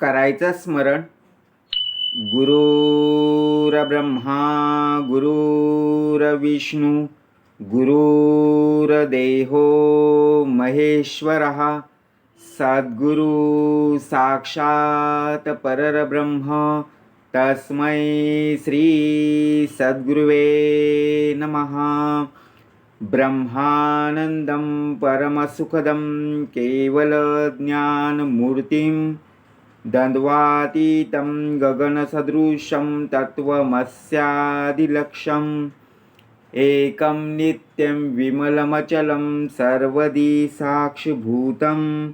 करायचं स्मरण. गुरुरब्रह्मा गुरुरविष्णू गुरुर्देहो महेश्वरः सद्गुरु साक्षात् पररब्रह्म तस्मै श्री सद्गुरुवे नमः. ब्रह्मानन्दं परमसुखदं केवलज्ञानमूर्तिं दन्द्वातीतं गगनसदृशं तत्त्वमस्यादिलक्ष्यम् एकं नित्यं विमलमचलं सर्वदी साक्षिभूतं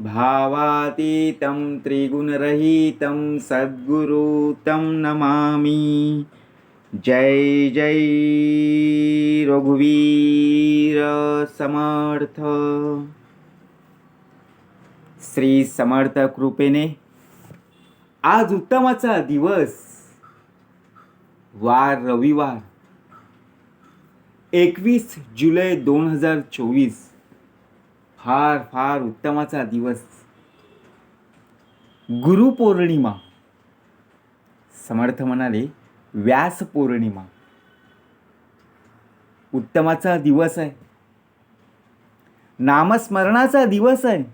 भावातीतं त्रिगुणरहितं सद्गुरुतं नमामि। जय जय रघुवीर समर्थ। श्री समर्थ कृपेने आज उत्तमाचा दिवस. वार रविवार. एकवीस जुलै दोन हजार चोवीस. फार फार उत्तमाचा दिवस. गुरुपौर्णिमा समर्थ म्हणाले व्यास पौर्णिमा. उत्तमाचा दिवस आहे. नामस्मरणाचा दिवस आहे.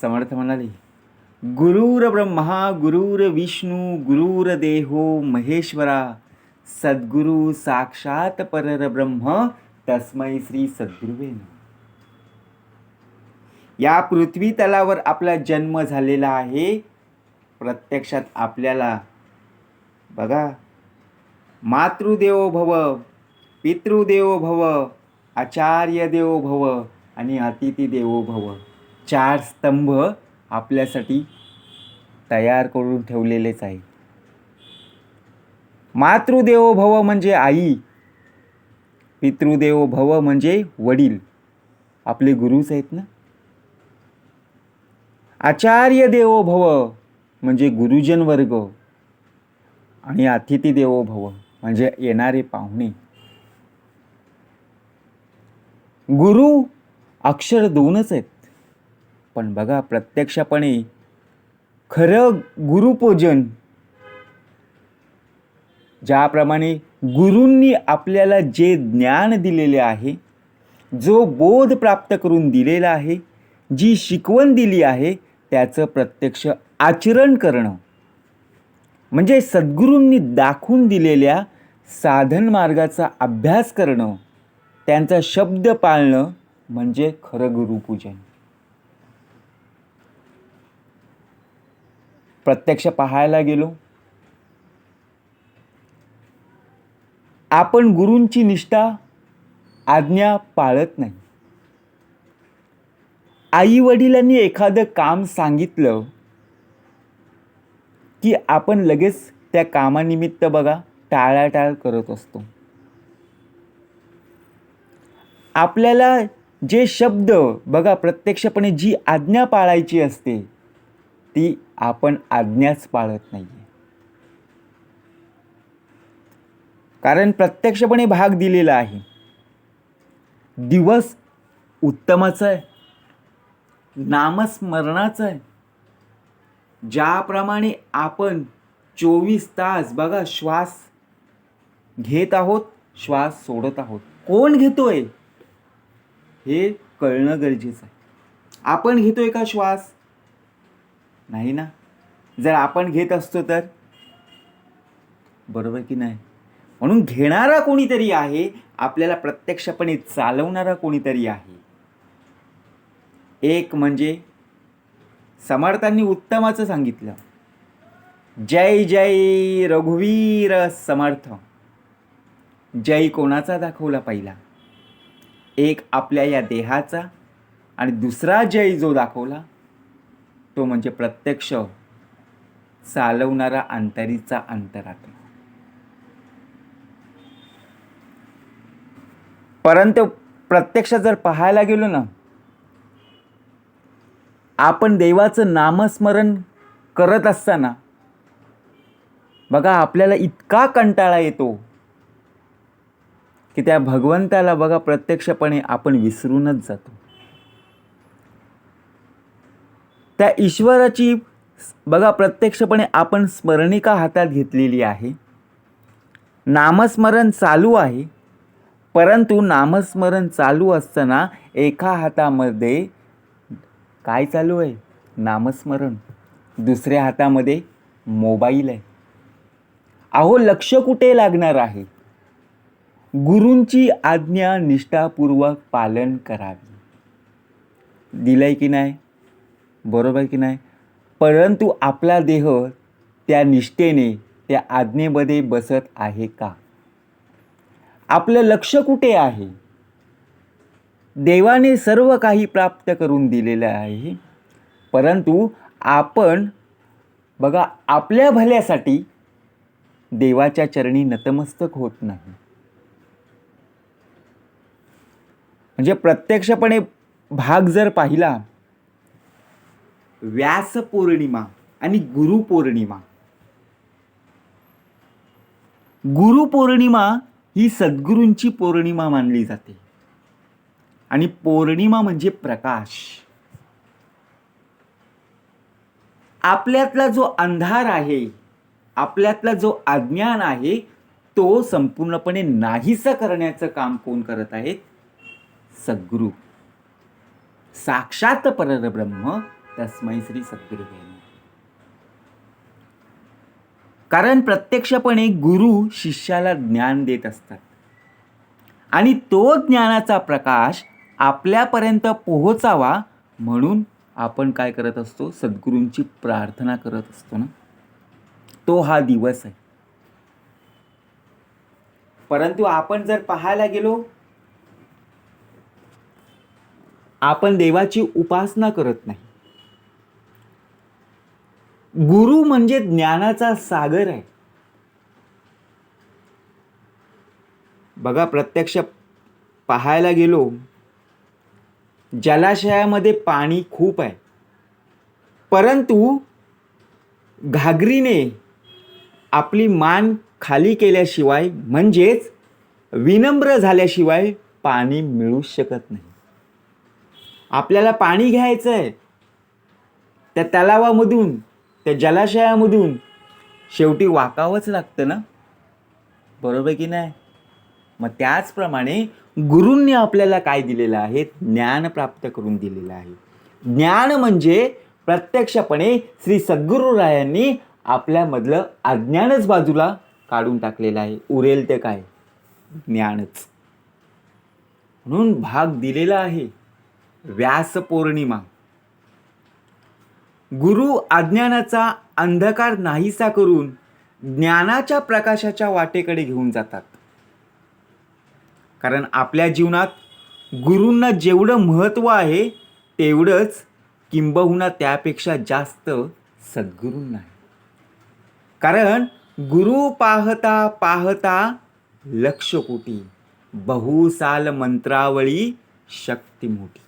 समर्थ म्हणाले गुरुर ब्रह्मा गुरुर विष्णू गुरुर देहो महेश्वरा। सद्गुरु साक्षात पररब्रह्म तस्मै श्री सद्गुरुवे या पृथ्वी तलावर आपला जन्म झालेला आहे. प्रत्यक्षात आपल्याला बघा मातृदेवो भव पितृदेवो भव आचार्य देवो भव आणि अतिथी देवो भव. चार स्तंभ आपल्यासाठी तयार करून ठेवलेलेच आहे. मातृदेवो भव म्हणजे आई. पितृदेवो भव म्हणजे वडील. आपले गुरुच आहेत ना? आचार्य देवो भव म्हणजे गुरुजन वर्ग आणि अतिथी देवो भव म्हणजे येणारे पाहुणे. गुरु अक्षर दोनच आहेत. पण बघा प्रत्यक्षपणे खरं गुरुपूजन ज्याप्रमाणे गुरूंनी आपल्याला जे ज्ञान दिलेले आहे जो बोध प्राप्त करून दिलेला आहे जी शिकवण दिली आहे त्याचं प्रत्यक्ष आचरण करणं. म्हणजे सद्गुरूंनी दाखवून दिलेल्या साधन मार्गाचा अभ्यास करणं त्यांचा शब्द पाळणं म्हणजे खरं गुरुपूजन. प्रत्यक्ष पाहायला गेलो. आपण गुरूंची निष्ठा आज्ञा पाळत नाही. आई वडिलांनी एखादं काम सांगितलं की आपण लगेच त्या कामानिमित्त बघा टाळाटाळ करत असतो. आपल्याला जे शब्द बघा प्रत्यक्षपणे जी आज्ञा पाळायची असते ती आपण आज्ञाच पाळत नाही कारण प्रत्यक्षपणे भाग दिलेला आहे. दिवस उत्तमाचा आहे. नामस्मरणाचं आहे. ज्याप्रमाणे आपण चोवीस तास बघा श्वास घेत आहोत श्वास सोडत आहोत. कोण घेतोय? हे कळणं गरजेचं आहे. आपण घेतोय का श्वास? नाही ना? जर आपण घेत असतो तर? बरोबर की नाही? म्हणून घेणारा कोणीतरी आहे आपल्याला प्रत्यक्षपणे चालवणारा कोणीतरी आहे. एक म्हणजे समर्थांनी उत्तमाचं सांगितलं. जय जय रघुवीर समर्थ. जय कोणाचा दाखवला पहिला? एक आपल्या या देहाचा आणि दुसरा जय जो दाखवला तो म्हणजे प्रत्यक्ष चालवणारा अंतरीचा अंतरात्मा. परंतु प्रत्यक्ष जर पाहायला गेलो ना आपण देवाचं नामस्मरण करत असताना बघा आपल्याला इतका कंटाळा येतो की त्या भगवंताला बघा प्रत्यक्षपणे आपण विसरूनच जातो. त्या ईश्वराची बघा प्रत्यक्षपणे आपण स्मरणिका हातात घेतलेली आहे. नामस्मरण चालू आहे परंतु नामस्मरण चालू असताना एका हातामध्ये काय चालू आहे? नामस्मरण. दुसऱ्या हातामध्ये मोबाईल आहे. अहो लक्ष कुठे लागणार आहे? गुरूंची आज्ञा निष्ठापूर्वक पालन करावी. दिलंय की नाही? बरोबर की नाही? परंतु आपला देह त्या निष्ठेने त्या आज्ञेमध्ये बसत आहे का? आपलं लक्ष कुठे आहे? देवाने सर्व काही प्राप्त करून दिलेलं आहे. परंतु आपण बघा आपल्या भल्यासाठी देवाच्या चरणी नतमस्तक होत नाही. म्हणजे प्रत्यक्षपणे भाग जर पाहिला व्यास पौर्णिमा आणि गुरुपौर्णिमा. गुरुपौर्णिमा ही सद्गुरूंची पौर्णिमा मानली जाते. आणि पौर्णिमा म्हणजे प्रकाश. आपल्यातला जो अंधार आहे आपल्यातला जो अज्ञान आहे तो संपूर्णपणे नाहीसा करण्याचं काम कोण करत आहेत? सद्गुरू. साक्षात परब्रह्म तस्मै श्री सद्गुरुदेव कारण प्रत्यक्षपणे गुरु शिष्याला ज्ञान देत असतात. आणि तो ज्ञानाचा प्रकाश आपल्यापर्यंत पोहोचावा म्हणून आपण काय करत असतो? सद्गुरूंची प्रार्थना करत असतो ना? तो हा दिवस आहे. परंतु आपण जर पाहायला गेलो आपण देवाची उपासना करत नाही. गुरु म्हणजे ज्ञानाचा सागर आहे. बघा प्रत्यक्ष पाहायला गेलो जलाशयामध्ये पाणी खूप आहे. परंतु घागरीने आपली मान खाली केल्याशिवाय म्हणजेच विनम्र झाल्याशिवाय पाणी मिळू शकत नाही. आपल्याला पाणी घ्यायचं आहे त्या तलावामधून त्या जलाशयामधून शेवटी वाकावंच लागतं ना? बरोबर की नाही? मग त्याचप्रमाणे गुरूंनी आपल्याला काय दिलेलं आहे? ज्ञान प्राप्त करून दिलेलं आहे. ज्ञान म्हणजे प्रत्यक्षपणे श्री सद्गुरुरायांनी आपल्यामधलं अज्ञानच बाजूला काढून टाकलेलं आहे. उरेल ते काय? ज्ञानच. म्हणून भाग दिलेला आहे. व्यास पौर्णिमा गुरु अज्ञानाचा अंधकार नाहीसा करून ज्ञानाच्या प्रकाशाच्या वाटेकडे घेऊन जातात. कारण आपल्या जीवनात गुरूंना जेवढं महत्त्व आहे तेवढंच किंबहुना त्यापेक्षा जास्त सद्गुरूंना आहे कारण गुरु पाहता पाहता लक्ष कोटी बहुसाल मंत्रावळी शक्ती मोठी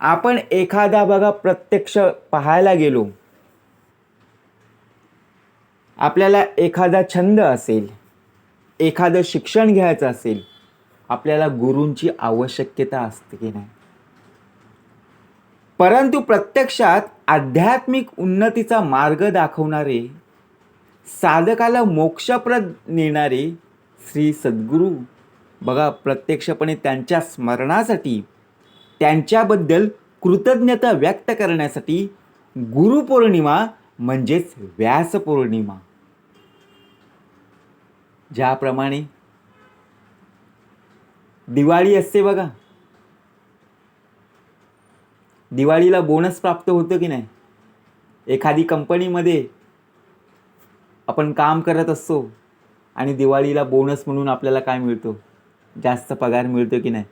आपण एखादा बघा प्रत्यक्ष पाहायला गेलो. आपल्याला एखादा छंद असेल एखादं शिक्षण घ्यायचं असेल आपल्याला गुरूंची आवश्यकता असते की नाही? परंतु प्रत्यक्षात आध्यात्मिक उन्नतीचा मार्ग दाखवणारे साधकाला मोक्षप्रद नेणारे श्री सद्गुरू बघा प्रत्यक्षपणे त्यांच्या स्मरणासाठी त्यांच्याबद्दल कृतज्ञता व्यक्त करण्यासाठी गुरुपौर्णिमा म्हणजेच व्यास पौर्णिमा ज्याप्रमाणे दिवाळी असते बघा. दिवाळीला बोनस प्राप्त होतं की नाही? एखादी कंपनीमध्ये आपण काम करत असतो आणि दिवाळीला बोनस म्हणून आपल्याला काय मिळतो? जास्त पगार मिळतो की नाही?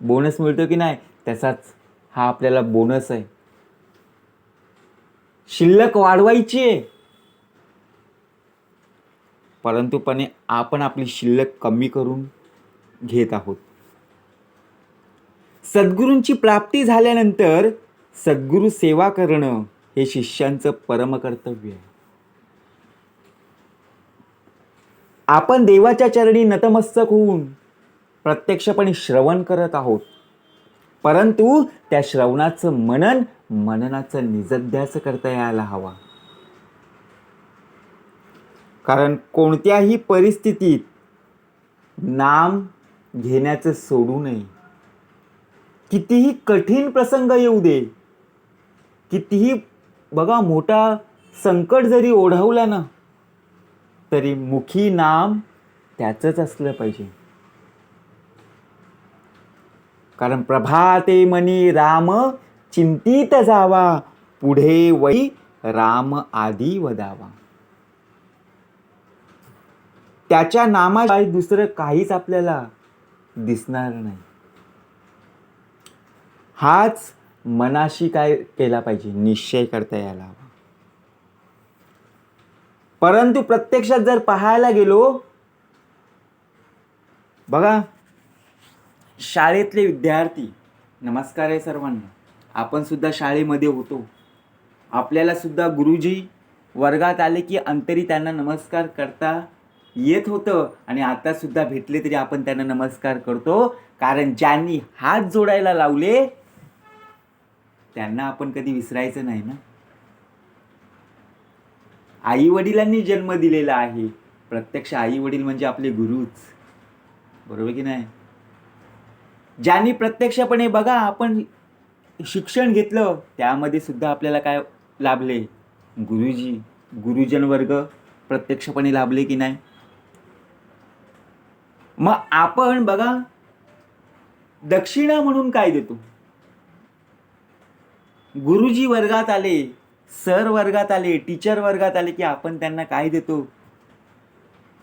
बोनस मिळतो की नाही? त्याचाच हा आपल्याला बोनस आहे. शिल्लक वाढवायची आहे. परंतुपणे आपण आपली शिल्लक कमी करून घेत आहोत. सद्गुरूंची प्राप्ती झाल्यानंतर सद्गुरू सेवा करणं हे शिष्यांचं परमकर्तव्य आहे. आपण देवाच्या चरणी नतमस्तक होऊन प्रत्यक्षपणे श्रवण करत आहोत. परंतु त्या श्रवणाचं मनन मननाचं निजध्यास करता यायला हवा. कारण कोणत्याही परिस्थितीत नाम घेण्याचं सोडू नये. कितीही कठीण प्रसंग येऊ दे कितीही बघा मोठा संकट जरी ओढवला ना तरी मुखी नाम त्याचंच असलं पाहिजे. कारण प्रभाते मनी राम चिंतित जावा पुढे वै राम आदी वदावा. त्याच्या नामाशिवाय दुसरं काहीच आपल्याला दिसणार नाही. हाच मनाशी काय केला पाहिजे? निश्चय करता यायला हवा. परंतु प्रत्यक्षात जर पाहायला गेलो बघा शाळेतले विद्यार्थी नमस्कार आहे सर्वांना. आपण सुद्धा शाळेमध्ये होतो. आपल्याला सुद्धा गुरुजी वर्गात आले की अंतरी त्यांना नमस्कार करता येत होतं आणि आता सुद्धा भेटले तरी आपण त्यांना नमस्कार करतो. कारण ज्यांनी हात जोडायला लावले त्यांना आपण कधी विसरायचं नाही ना? आई वडिलांनी जन्म दिलेला आहे. प्रत्यक्ष आई वडील म्हणजे आपले गुरुच. बरोबर की नाही? ज्यांनी प्रत्यक्षपणे बघा आपण शिक्षण घेतलं त्यामध्ये सुद्धा आपल्याला काय लाभले? गुरुजी गुरुजन वर्ग प्रत्यक्षपणे लाभले की नाही? मग आपण बघा दक्षिणा म्हणून काय देतो? गुरुजी वर्गात आले सर वर्गात आले टीचर वर्गात आले की आपण त्यांना काय देतो?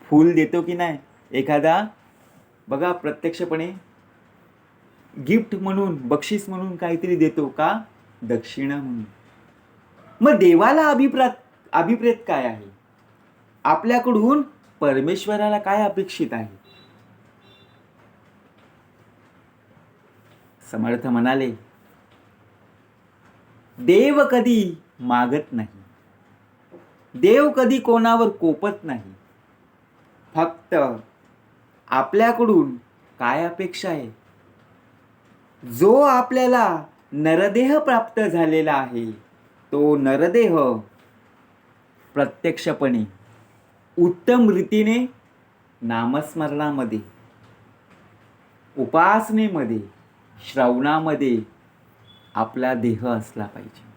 फूल देतो की नाही? एखादा बघा प्रत्यक्षपणे गिफ्ट म्हणून बक्षीस म्हणून काहीतरी देतो का? दक्षिणा म्हणून. मग देवाला अभिप्रात अभिप्रेत काय आहे? आपल्याकडून परमेश्वराला काय अपेक्षित आहे? समर्थ म्हणाले देव कधी मागत नाही. देव कधी कोणावर कोपत नाही. फक्त आपल्याकडून काय अपेक्षा आहे? जो आपल्याला नरदेह प्राप्त झालेला आहे तो नरदेह प्रत्यक्षपणे उत्तम रीतीने नामस्मरणामध्ये उपासनेमध्ये श्रवणामध्ये आपला देह असला पाहिजे.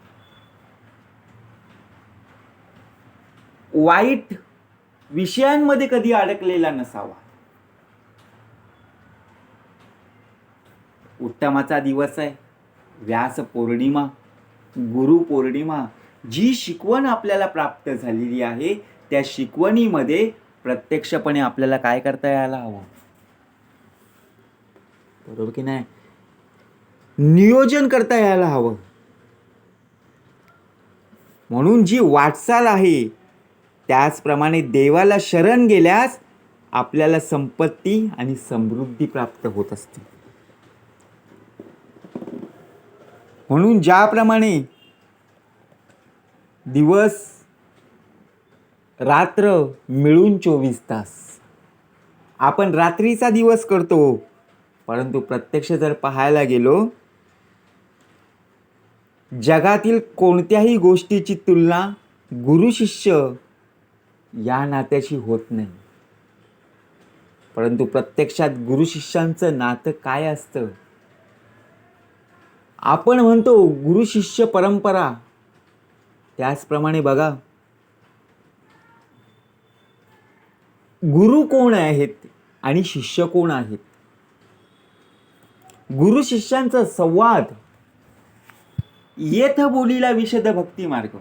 वाईट विषयांमध्ये कधी अडकलेला नसावा. उत्तमाचा दिवस आहे. व्यास पौर्णिमा गुरु पौर्णिमा जी शिकवण आपल्याला प्राप्त झालेली आहे त्या शिकवणीमध्ये प्रत्यक्षपणे आपल्याला काय करता यायला हवं? बरोबर की नाही? नियोजन करता यायला हवं. म्हणून जी वाटचाल आहे त्याचप्रमाणे देवाला शरण गेल्यास आपल्याला संपत्ती आणि समृद्धी प्राप्त होत असते. म्हणून ज्याप्रमाणे दिवस रात्र मिळून चोवीस तास. आपण रात्रीचा दिवस करतो परंतु प्रत्यक्ष जर पाहायला गेलो जगातील कोणत्याही गोष्टीची तुलना गुरु शिष्य या नात्याशी होत नाही. परंतु प्रत्यक्षात गुरु शिष्यांचं नातं काय असतं? आपण म्हणतो गुरु शिष्य परंपरा. त्याचप्रमाणे बघा. गुरु कोण आहेत आणि शिष्य कोण आहेत? गुरु शिष्यांचा संवाद. येथ बोलीला विशद भक्ती मार्ग.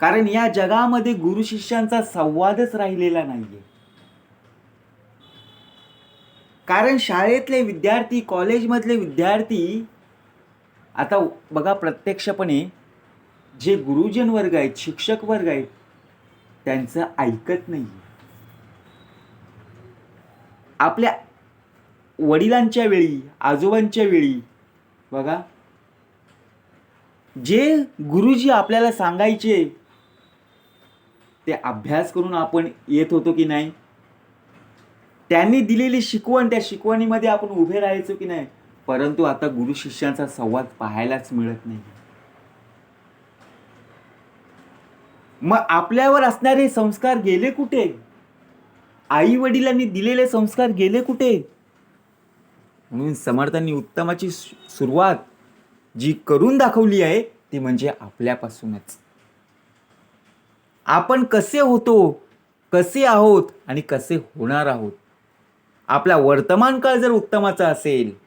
कारण या जगामध्ये गुरु शिष्यांचा संवादच राहिलेला नाहीये. कारण शाळेतले विद्यार्थी कॉलेजमधले विद्यार्थी आता बघा प्रत्यक्षपणे जे गुरुजन वर्ग आहेत शिक्षक वर्ग आहेत त्यांचं ऐकत नाही आपल्या वडिलांच्या वेळी आजोबांच्या वेळी बघा जे गुरुजी आपल्याला सांगायचे ते अभ्यास करून आपण येत होतो की नाही? त्यांनी दिलेली शिकवण त्या शिकवणीमध्ये आपण उभे राहायचो की नाही? परंतु आता गुरु शिष्यांचा संवाद पाहायलाच मिळत नाही. मग आपल्यावर असणारे संस्कार गेले कुठे? आई वडिलांनी दिलेले संस्कार गेले कुठे? म्हणून समर्थांनी उत्तमाची सुरुवात जी करून दाखवली आहे ती म्हणजे आपल्यापासूनच. आपण कसे होतो कसे आहोत आणि कसे होणार आहोत? आपला वर्तमान काळ जर उत्तमाचा असेल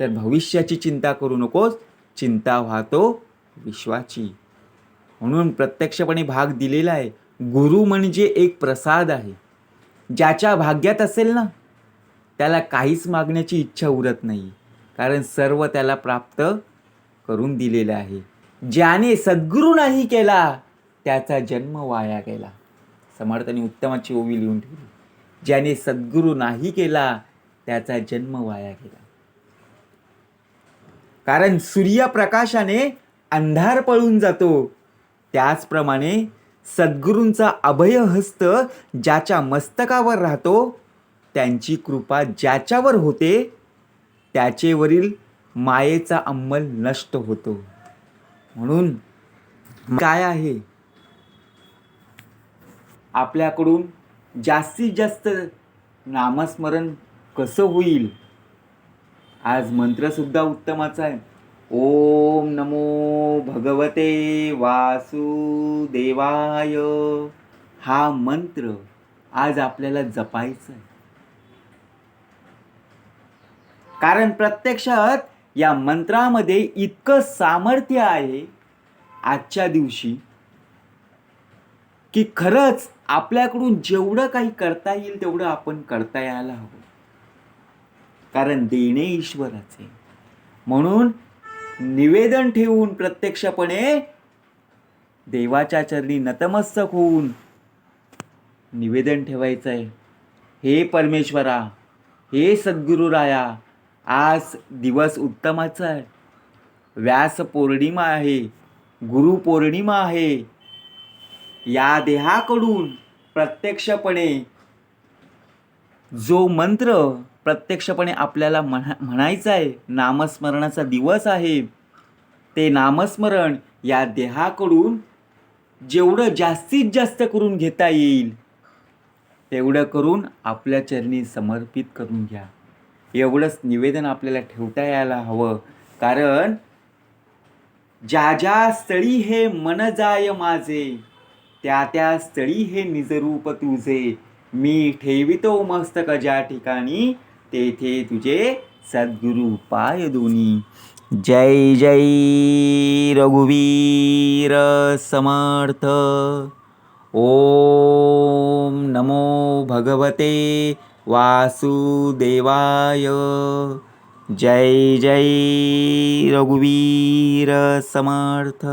तर भविष्याची चिंता करू नकोस. चिंता वाहतो विश्वाची. म्हणून प्रत्यक्षपणे भाग दिलेला आहे. गुरु म्हणजे एक प्रसाद आहे. ज्याच्या भाग्यात असेल ना त्याला काहीच मागण्याची इच्छा उरत नाही. कारण सर्व त्याला प्राप्त करून दिलेलं आहे. ज्याने सद्गुरू नाही केला त्याचा जन्म वाया गेला. समर्थाने उत्तमाची ओवी लिहून ठेवली. ज्याने सद्गुरू नाही केला त्याचा जन्म वाया गेला. कारण सूर्यप्रकाशाने अंधार पळून जातो. त्याचप्रमाणे सद्गुरूंचा अभयहस्त ज्याच्या मस्तकावर राहतो त्यांची कृपा ज्याच्यावर होते त्याचेवरील मायेचा अंमल नष्ट होतो. म्हणून काय आहे? आपल्याकडून जास्तीत जास्त नामस्मरण कसं होईल? आज मंत्रसुद्धा उत्तमाचा आहे. ओम नमो भगवते वासुदेवाय. हा मंत्र आज आपल्याला जपायचा आहे. कारण प्रत्यक्षात या मंत्रामध्ये इतकं सामर्थ्य आहे आजच्या दिवशी की खरंच आपल्याकडून जेवढं काही करता येईल तेवढं आपण करता यायला हवं. कारण देणे ईश्वराचे म्हणून निवेदन ठेवून प्रत्यक्षपणे देवाच्या चरणी नतमस्तक होऊन निवेदन ठेवायचं आहे. हे परमेश्वरा हे सद्गुरुराया आज दिवस उत्तमाचा आहे. व्यास पौर्णिमा आहे गुरु पौर्णिमा आहे. या देहाकडून प्रत्यक्षपणे जो मंत्र प्रत्यक्षपणे आपल्याला म्हणा म्हणायचा आहे नामस्मरणाचा दिवस आहे ते नामस्मरण या देहाकडून जेवढं जास्तीत जास्त करून घेता येईल तेवढं करून आपल्या चरणी समर्पित करून घ्या. एवढंच निवेदन आपल्याला ठेवता यायला हवं. कारण ज्या ज्या स्थळी हे मन जाय माझे त्या त्या स्थळी हे निजरूप तुझे. मी ठेवितो मस्तक ज्या ठिकाणी तेथे तुझे सद्गुरु पाय दोन्ही जय जय रघुवीर समर्थ. ओम नमो भगवते वासुदेवाय. जय जय रघुवीर समर्थ.